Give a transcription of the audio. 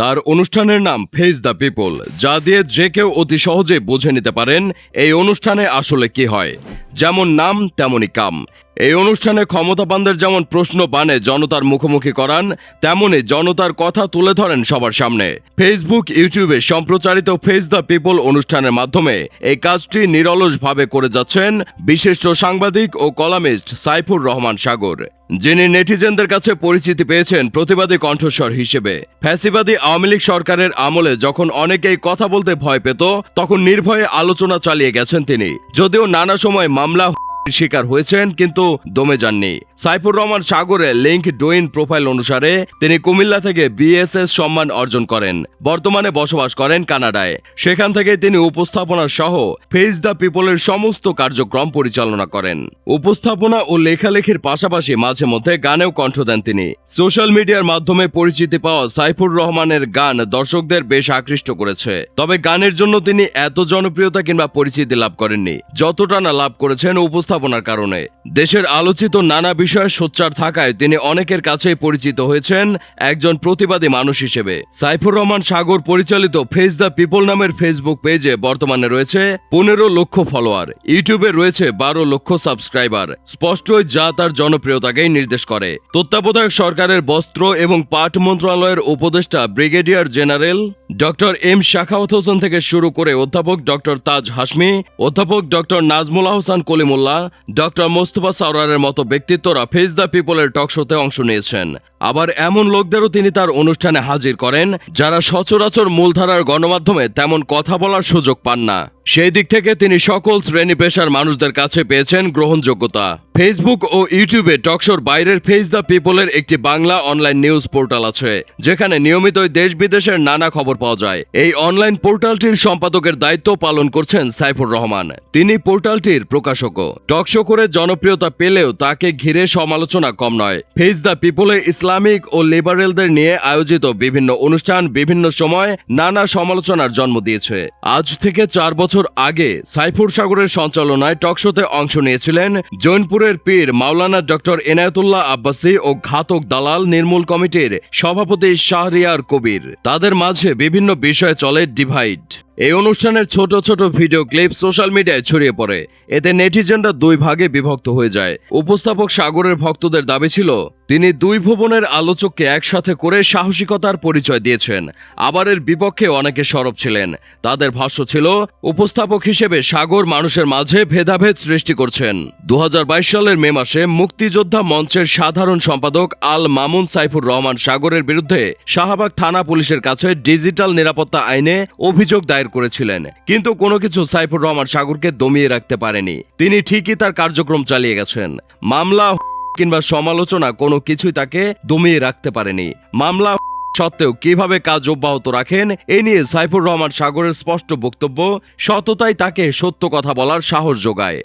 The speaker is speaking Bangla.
তার অনুষ্ঠানের নাম ফেস দ্য পিপল যা দিয়ে যে কেউ অতি সহজে বুঝে নিতে পারেন এই অনুষ্ঠানে আসলে কি হয়। যেমন নাম তেমনই কাম। এই অনুষ্ঠানে ক্ষমতাবানদের যেমন প্রশ্ন বানে জনতার মুখোমুখি করান, তেমনি জনতার কথা তুলে ধরেন সবার সামনে। ফেসবুক ইউটিউবে সম্প্রচারিত ফেস দ্য পিপল অনুষ্ঠানের মাধ্যমে এই কাজটি নিরলসভাবে করে যাচ্ছেন বিশিষ্ট সাংবাদিক ও কলামিস্ট সাইফুর রহমান সাগর, যিনি নেটিজেনদের কাছে পরিচিতি পেয়েছেন প্রতিবাদী কণ্ঠস্বর হিসেবে। ফ্যাসিবাদী আওয়ামী লীগ সরকারের আমলে যখন অনেকেই কথা বলতে ভয় পেত, তখন নির্ভয়ে আলোচনা চালিয়ে গেছেন তিনি। যদিও নানা সময় মামলা শিকার হয়েছেন, কিন্তু দমে যাননি। সাইফুর রহমান সাগরের লিঙ্ক ডোইন প্রোফাইল অনুসারে তিনি কুমিল্লা থেকে বিএসএস সম্মান অর্জন করেন। বর্তমানে বসবাস করেন কানাডায়। সেখান থেকে তিনি উপস্থাপনা সহ ফেস দ্য পিপলের সমস্ত কার্যক্রম পরিচালনা করেন। উপস্থাপনা ও লেখালেখির পাশাপাশি মাঝে মধ্যে গানেও কণ্ঠ দেন তিনি। সোশ্যাল মিডিয়ার মাধ্যমে পরিচিতি পাওয়া সাইফুর রহমানের গান দর্শকদের বেশ আকৃষ্ট করেছে। তবে গানের জন্য তিনি এত জনপ্রিয়তা কিংবা পরিচিতি লাভ করেননি। যতটা না লাভ করেছেন উপস্থাপনার কারণে। দেশের আলোচিত নানা বিষয়ে সোচ্চার থাকায় তিনি অনেকের কাছেই পরিচিত হয়েছেন একজন প্রতিবাদী মানুষ হিসেবে। সাইফুর রহমান সাগর পরিচালিত ফেস দ্য পিপল নামের ফেসবুক পেজে বর্তমানে রয়েছে পনেরো লক্ষ ফলোয়ার। ইউটিউবে রয়েছে বারো লক্ষ সাবস্ক্রাইবার। স্পষ্টই যা তার জনপ্রিয়তাকেই নির্দেশ করে। তত্ত্বাবধায়ক সরকারের বস্ত্র এবং পাট মন্ত্রণালয়ের উপদেষ্টা brigadier general doctor M Sakhawat Hossain থেকে শুরু করে অধ্যাপক ডক্টর তাজ হাসমি অধ্যাপক ডক্টর নাজমুল আহসান কলিমুল্লাহ ডক্টর মোস্তফা সাওরারের মতো ব্যক্তিত্বরা ফেস দ্য পিপলের টকশোতে অংশ নিয়েছেন। আবার এমন লোকদেরও তিনি তার অনুষ্ঠানে হাজির করেন, যারা সচরাচর মূলধারার গণমাধ্যমে তেমন কথা বলার সুযোগ পান না। সেই দিক থেকে তিনি সকল শ্রেণি পেশার মানুষদের কাছে পেয়েছেন গ্রহণযোগ্যতা। ফেসবুক ও ইউটিউবে টকশোর বাইরের ফেস দ্য পিপলের একটি বাংলা অনলাইন নিউজ পোর্টাল আছে, যেখানে নিয়মিতই দেশ বিদেশের নানা খবর পাওয়া যায়। এই অনলাইন পোর্টালটির সম্পাদকের দায়িত্ব পালন করছেন সাইফুর রহমান। তিনি পোর্টালটির প্রকাশকও টকশো করে জনপ্রিয়তা পেলেও তাকে ঘিরে সমালোচনা কম নয়। ফেস দ্য পিপলে ইসলামিক ও লিবারেলদের নিয়ে আয়োজিত বিভিন্ন অনুষ্ঠান বিভিন্ন সময় নানা সমালোচনার জন্ম দিয়েছে। আজ থেকে চার বছর আগে সাইফুর সাগরের সঞ্চালনায় টকশোতে অংশ নিয়েছিলেন জৈনপুরের পীর মাওলানা ডক্টর এনায়তুল্লাহ আব্বাসী ও ঘাতক দালাল নির্মূল কমিটির সভাপতি শাহরিয়ার কবির। তাদের মাঝে বিভিন্ন বিষয়ে চলে ডিভাইড। এই অনুষ্ঠানের ছোট ছোট ভিডিও ক্লিপ সোশ্যাল মিডিয়ায় ছড়িয়ে পড়ে। এতে নেটিজেনরা দুই ভাগে বিভক্ত হয়ে যায়। উপস্থাপক সাগরের ভক্তদের দাবি ছিল, তিনি দুই ভুবনের আলোচককে একসাথে করে সাহসিকতার পরিচয় দিয়েছেন। আবার এর বিপক্ষে অনেকে সরব ছিলেন। তাদের ভাষ্য ছিল, উপস্থাপক হিসেবে সাগর মানুষের মাঝে ভেদাভেদ সৃষ্টি করছেন। দু হাজার বাইশ সালের মে মাসে মুক্তিযোদ্ধা মঞ্চের সাধারণ সম্পাদক আল মামুন সাইফুর রহমান সাগরের বিরুদ্ধে শাহবাগ থানা পুলিশের কাছে ডিজিটাল নিরাপত্তা আইনে অভিযোগ দায়ের করেছিলেন। কিন্তু কোনো কিছু সাইফুর রহমান সাগরকে দমিয়ে রাখতে পারেনি। তিনি ঠিকই তার কার্যক্রম চালিয়ে গেছেন। মামলা কিংবা সমালোচনা কোনো কিছুই তাকে দমিয়ে রাখতে পারেনি। মামলা সত্ত্বেও কীভাবে কাজ অব্যাহত রাখেন, এ নিয়ে সাইফুর রহমান সাগরের স্পষ্ট বক্তব্য, সততাই তাকে সত্য কথা বলার সাহস যোগায়।